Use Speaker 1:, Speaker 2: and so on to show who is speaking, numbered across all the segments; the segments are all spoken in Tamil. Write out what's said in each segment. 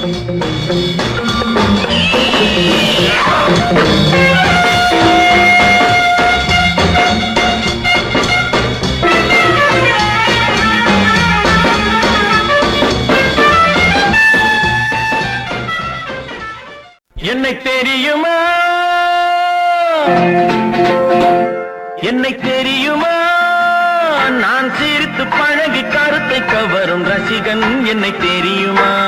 Speaker 1: என்னை தெரியுமா? என்னை தெரியுமா? நான் சிரித்து பழகி கருத்தை கவரும் ரசிகன் என்னை தெரியுமா?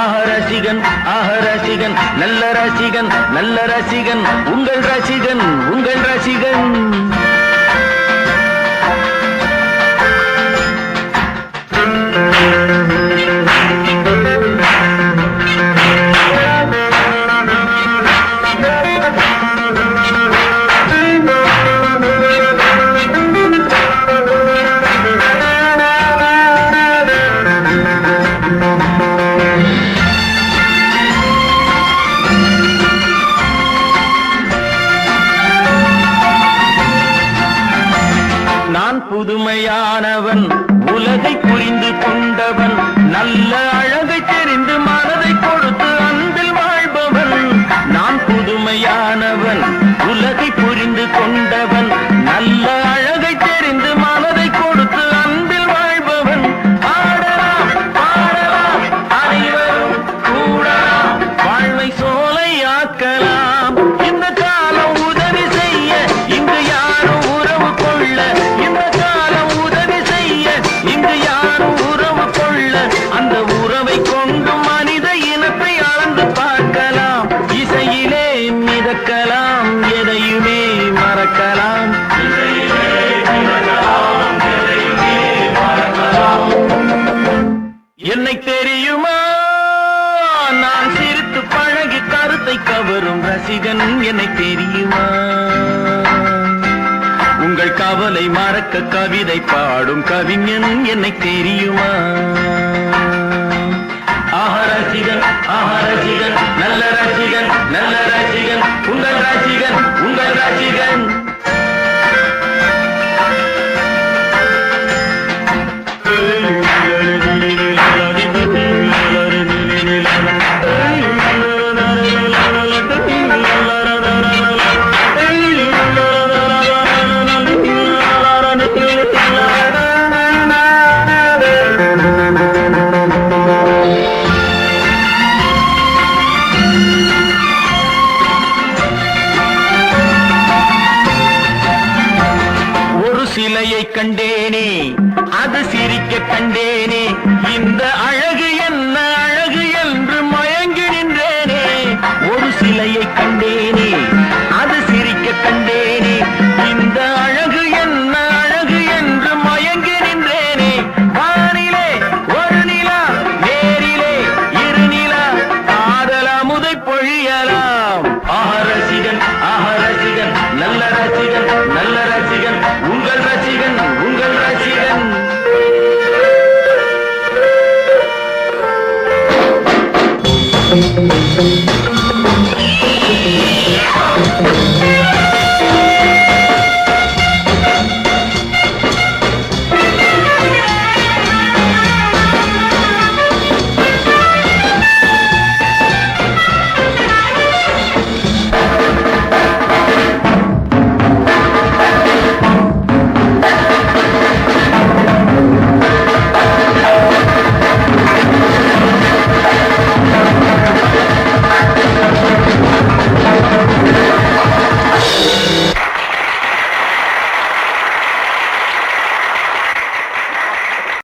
Speaker 1: ஆஹ ரசிகன் ஆஹ ரசிகன் நல்ல ரசிகன் நல்ல ரசிகன் உங்கள் ரசிகன் உங்கள் ரசிகன். புதுமையானவன் உலகை புரிந்து கொண்டவன். மறக்கலாம் என்னை தெரியுமா? நான் சிரித்து பழகி கருத்தை கவரும் ரசிகன் என்னை தெரியுமா? உங்கள் கவலை மறக்க கவிதை பாடும் கவிஞன் என்னை தெரியுமா? ஆஹ ரசிகன் ஆஹ ரசிகன் நல்ல ரசிகன் நல்ல ரசிகன் ரசிகன் உங்கள் சிலையை கண்டேனே அது சிரிக்க கண்டேனே இந்த அழகு என்ன?
Speaker 2: Thank you.